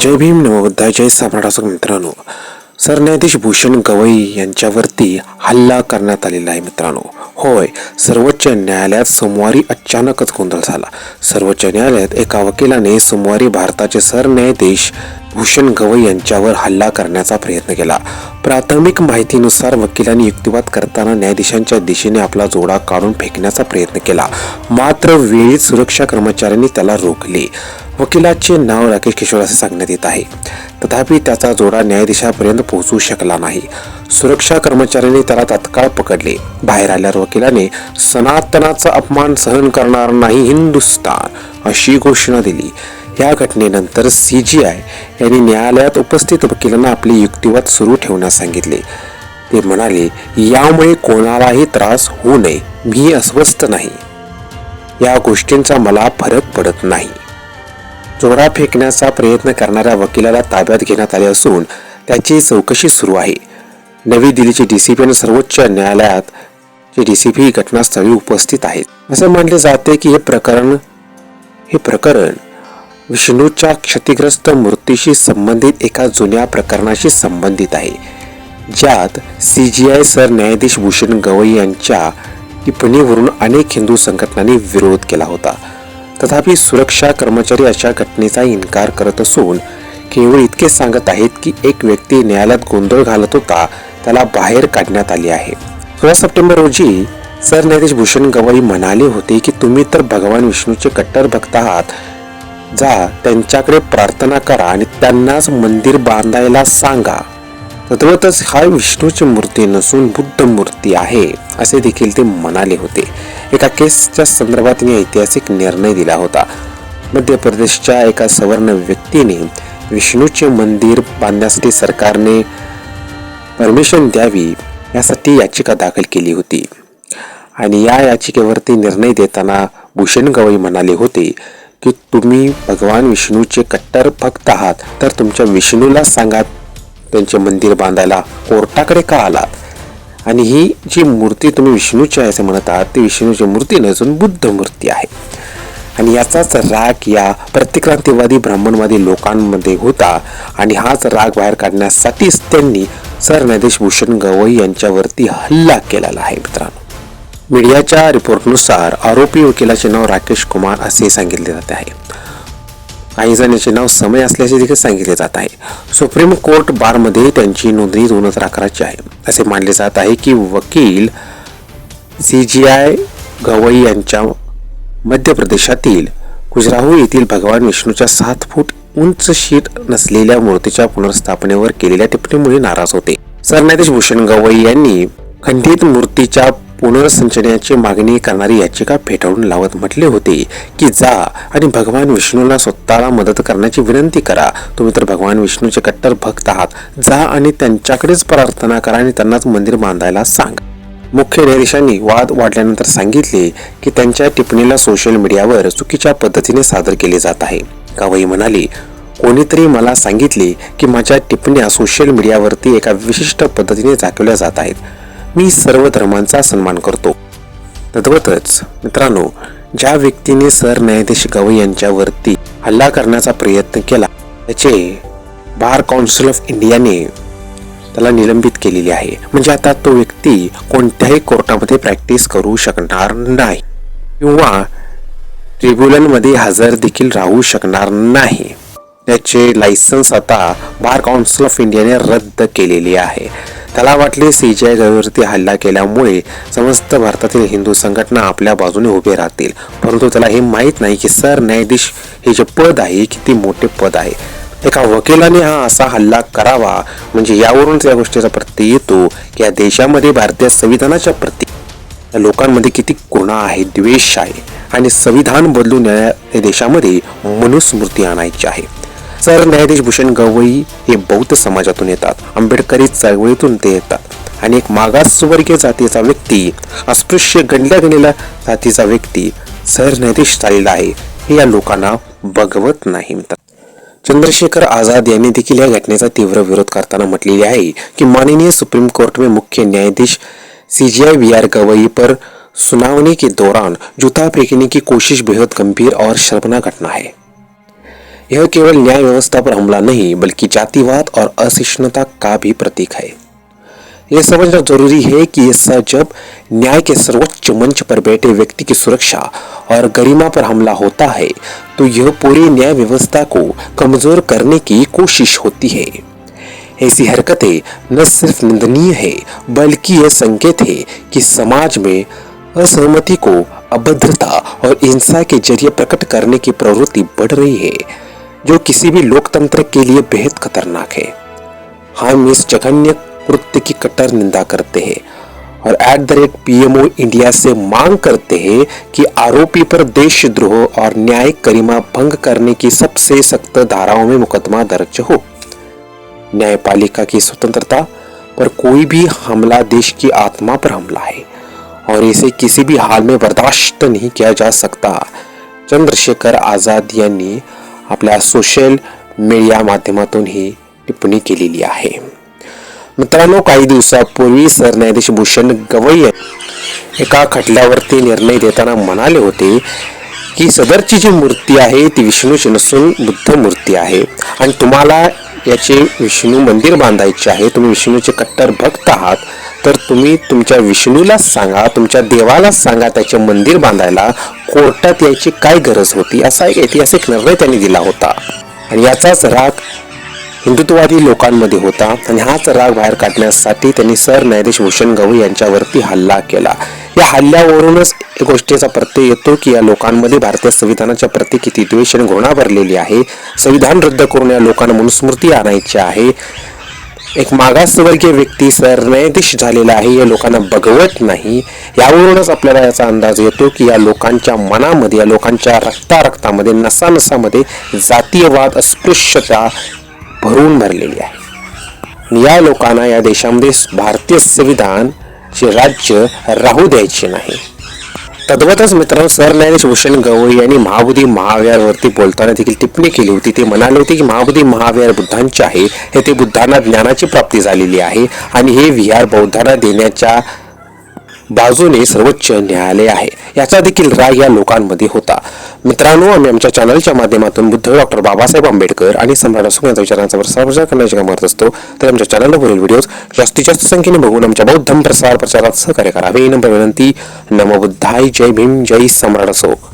जय भीम नमोबुद्धा जय सम्राट मित्रांनो. सरन्यायाधीश भूषण गवई यांच्यावरती हल्ला करण्यात आलेला आहे मित्रांनो. होय सर्वोच्च न्यायालयात सोमवारी अचानकच गोंधळ झाला. सर्वोच्च न्यायालयात एका वकिलाने सोमवारी भारताचे सरन्यायाधीश भूषण गवई यांच्यावर हल्ला करण्याचा प्रयत्न केला. प्राथमिक माहितीनुसार वकिलांनी युक्तिवाद करताना न्यायाधीशांच्या दिशेने आपला जोडा काढून फेकण्याचा प्रयत्न केला. मात्र वेळीच सुरक्षा कर्मचाऱ्यांनी त्याला रोखले. वकिलाचे नाव राकेश किशोर असे सांगण्यात येत आहे. तथापि त्याचा जोडा न्यायाधीशापर्यंत पोहोचू शकला नाही. सुरक्षा कर्मचाऱ्यांनी त्याला तात्काळ पकडले. बाहेर आल्यावर वकिलाने सनातनाचा अपमान सहन करणार नाही हिंदुस्तान अशी घोषणा दिली. या घटनेनंतर सी जी आय यांनी न्यायालयात उपस्थित वकिलांना आपले युक्तिवाद सुरू ठेवण्यास सांगितले. ते म्हणाले यामुळे कोणालाही त्रास होऊ नये. मी अस्वस्थ नाही. या गोष्टींचा मला फरक पडत नाही. चोरा फेकण्याचा प्रयत्न करणाऱ्या वकिलाला ताब्यात घेण्यात आले असून त्याची चौकशी सुरू आहे. नवी दिल्लीचे डीसीपी आणि सर्वोच्च न्यायालयात जे डीसीपी घटनास्थळी उपस्थित आहेत. असे मानले जाते की हे प्रकरण हे प्रकरण विष्णूच्या क्षतिग्रस्त मूर्तीशी संबंधित एका जुन्या प्रकरणाशी संबंधित आहे. ज्यात सी जी आय सरन्यायाधीश भूषण गवई यांच्या टिप्पणीवरून अनेक हिंदू संघटनांनी विरोध केला होता. तथापि सुरक्षा कर्मचारी अशा घटनेचा इन्कार करत असून केवळ इतके सांगत आहेत की एक व्यक्ती न्यायालयात गोंधळ घालत होता त्याला बाहेर काढण्यात आले आहे. सोळा सप्टेंबर रोजी सरन्यायाधीश भूषण गवई म्हणाले होते की तुम्ही तर भगवान विष्णूचे कट्टर भक्त आहात जा त्यांच्याकडे प्रार्थना करा आणि त्यांनाच मंदिर बांधायला सांगा. तद्वतच हा विष्णूची मूर्ती नसून बुद्ध मूर्ती आहे असे देखील ते म्हणाले होते. एका केसच्या संदर्भात मी ऐतिहासिक निर्णय दिला होता. मध्य प्रदेशच्या एका सवर्ण व्यक्तीने विष्णूचे मंदिर बांधण्यासाठी सरकारने परमिशन द्यावी यासाठी याचिका दाखल केली होती. आणि या याचिकेवरती निर्णय देताना भूषण गवई म्हणाले होते की तुम्ही भगवान विष्णूचे कट्टर भक्त आहात तर तुमच्या विष्णूला सांगा त्यांचे मंदिर बांधायला कोर्टाकडे का आलात? आणि ही जी मूर्ती तुम्ही विष्णूची आहे असे म्हणत आहात ती विष्णूची मूर्ती नसून बुद्ध मूर्ती आहे. आणि याचाच राग या प्रतिक्रांतीवादी ब्राह्मणवादी लोकांमध्ये होता आणि हाच राग बाहेर काढण्यासाठीच त्यांनी सरन्यायाधीश भूषण गवई यांच्यावरती हल्ला केलेला आहे मित्रांनो. मीडियाच्या रिपोर्टनुसार आरोपी वकिलाचे नाव राकेश कुमार असे सांगितले जाते आहे. काही जणांचे नाव समय असल्याचे देखील सांगितले जात आहे. सुप्रीम कोर्ट बारमध्ये त्यांची नोंदणी दोन हजार अकराची आहे. असे मानले जात आहे की वकील सी जी आय गवई यांच्या मध्य प्रदेशातील गुजराहू येथील भगवान विष्णूच्या सात फूट उंच शीट नसलेल्या मूर्तीच्या पुनर्स्थापनेवर केलेल्या टिप्पणीमुळे नाराज होते. सरन्यायाधीश भूषण गवई यांनी खंडित मूर्तीच्या पुनर्संचनाची मागणी करणारी याचिका फेटाळून लावत म्हटले होते की जा आणि भगवान विष्णूला स्वतःला मदत करण्याची विनंती करा. तुम्ही तर भगवान विष्णूचे कट्टर भक्त आहात. जा आणि त्यांच्याकडेच प्रार्थना करा आणि त्यांनाच मंदिर बांधायला सांगा. मुख्य न्यायाधीशांनी वाद वाढल्यानंतर सांगितले की त्यांच्या टिप्पणीला सोशल मीडियावर चुकीच्या पद्धतीने सादर केले जात आहे. गावई म्हणाले कोणीतरी मला सांगितले की माझ्या टिप्पण्या सोशल मीडियावरती एका विशिष्ट पद्धतीने दाखवल्या जात आहेत. मी सर्व धर्मांचा सन्मान करतो. तद्वतच मित्रांनो ज्या व्यक्तीने सरन्यायाधीश गवई यांच्यावरती हल्ला करण्याचा प्रयत्न केला त्याचे बार काउन्सिल ऑफ इंडियाने त्याला निलंबित केलेली आहे. म्हणजे आता तो व्यक्ती कोणत्याही कोर्टामध्ये प्रॅक्टिस करू शकणार नाही किंवा ट्रिब्युनलमध्ये हजर देखील राहू शकणार नाही. त्याचे लायसन्स आता बार काउन्सिल ऑफ इंडियाने रद्द केलेले आहे. त्याला वाटले सी जी हल्ला केल्यामुळे समस्त भारतातील हिंदू संघटना आपल्या बाजूने उभे राहतील. परंतु त्याला हे माहीत नाही की सरन्यायाधीश हे जे पद आहे किती मोठे पद आहे. एका वकिलाने हा असा हल्ला करावा म्हणजे यावरूनच या गोष्टीचा प्रत्यय येतो की या देशामध्ये भारतीय संविधानाच्या प्रती लोकांमध्ये किती गुन्हा आहे द्वेष आहे. आणि संविधान बदलून या देशामध्ये मनुस्मृती आणायची आहे. सर न्यायाधीश भूषण गवई हे बौद्ध समाजातून येतात. आंबेडकरी चळवळीतून ते येतात. आणि एक मागासवर्गीय जातीचा व्यक्ती अस्पृश्य गणल्या गेलेल्या जातीचा व्यक्ती सरन्यायाधीश झालेला आहे. हे या लोकांना बघवत नाही चंद्रशेखर आझाद यांनी देखील या घटनेचा तीव्र विरोध करताना म्हटलेले आहे की माननीय सुप्रीम कोर्ट में मुख्य न्यायाधीश C J I V R Gavai पर सुनावनी के दौरान जूता फेंकने की कोशिश बेहद गंभीर और शर्मनाक घटना है. यह केवल न्याय व्यवस्था पर हमला नहीं, बल्कि जातिवाद और असहिष्णुता का भी प्रतीक है। यह समझना ज़रूरी है कि ऐसा जब न्याय के सर्वोच्च मंच पर बैठे व्यक्ति की सुरक्षा और गरिमा पर हमला होता है तो यह पूरी न्याय व्यवस्था को कमज़ोर करने की कोशिश होती है। ऐसी हरकतें न सिर्फ़ निंदनीय है, बल्कि यह संकेत है कि समाज में असहमति को, अभद्रता और हिंसा के ज़रिए प्रकट करने की प्रवृत्ति बढ़ रही है। जो किसी भी लोकतंत्र के लिए बेहद खतरनाक है। हम इस जघन्य कृत्य की कट्टर निंदा करते हैं और at the rate PMO India से मांग करते हैं कि आरोपी पर देशद्रोह और न्यायिक गरिमा भंग करने की सबसे सख्त धाराओं में मुकदमा दर्ज हो। न्यायपालिका की स्वतंत्रता पर कोई भी हमला देश की आत्मा पर हमला है और इसे किसी भी हाल में बर्दाश्त नहीं किया जा सकता। चंद्रशेखर आज़ाद यांनी आपल्या सोशल मीडिया माध्यमातून ही टिप्पणी केलेली आहे. मित्रांनो काही दिवसापूर्वी सरन्यायाधीश भूषण गवई एका खटल्यावरती निर्णय देताना म्हणाले होते की सदरची जी मूर्ती आहे ती विष्णूची नसून बुद्ध मूर्ती आहे. आणि तुम्हाला याचे विष्णू मंदिर बांधायचे आहे तुम्ही विष्णूचे कट्टर भक्त आहात तर तुम्ही तुमच्या विष्णूलाच सांगा तुमच्या देवालाच सांगा त्याचे मंदिर बांधायला कोर्टात यायची काय गरज होती? असा एक ऐतिहासिक निर्णय त्यांनी दिला होता. आणि याचाच राग हिंदुत्ववादी लोकांमध्ये होता. आणि हाच राग बाहेर काढण्यासाठी त्यांनी सरन्यायाधीश भूषण गवई यांच्यावरती हल्ला केला. या हल्ल्यावरूनच एक गोष्टीचा प्रत्यय येतो की या लोकांमध्ये भारतीय संविधानाच्या प्रती किती द्वेष आणि घृणा भरलेली आहे. संविधान रद्द करून या लोकांना मनुस्मृती आणायची आहे. एक मागासवर्गीय व्यक्ती सरन्यायाधीश झालेला आहे. या लोकांना बघवत नाही. यावरूनच आपल्याला याचा अंदाज येतो की या लोकांच्या मनामध्ये या लोकांच्या रक्ता रक्तामध्ये नसानसामध्ये जातीयवाद अस्पृश्यता भरून भरलेली आहे. या लोकांना या देशामध्ये भारतीय संविधानचे राज्य राहू द्यायचे नाही. तद्वतच मित्रांनो सरन्यायाधीश भूषण गवई यांनी महाबोधी महाविहारवरती बोलताना देखील टिप्पणी केली होती. ते म्हणाले होते की महाबोधी महावीर बुद्धांचे आहे. हे ते बुद्धांना ज्ञानाची प्राप्ती झालेली आहे. आणि हे विहार बौद्धांना देण्याच्या बाजूने सर्वोच्च न्यायालय आहे. याचा देखील राग या लोकांमध्ये होता. मित्रांनो आम्ही आमच्या चॅनलच्या माध्यमातून बुद्ध डॉक्टर बाबासाहेब आंबेडकर आणि सम्राट अशोक यांच्या विचारांचा प्रसार प्रचार करण्याचे काम करत असतो. तर आमच्या चॅनलवरील व्हिडिओज जास्तीत जास्त संख्येने बघून आमच्या बौद्ध प्रसार प्रचारात सहकार्य करावे. नंबर विनंती नमबुद्धाय जय भीम जय सम्राट अशोक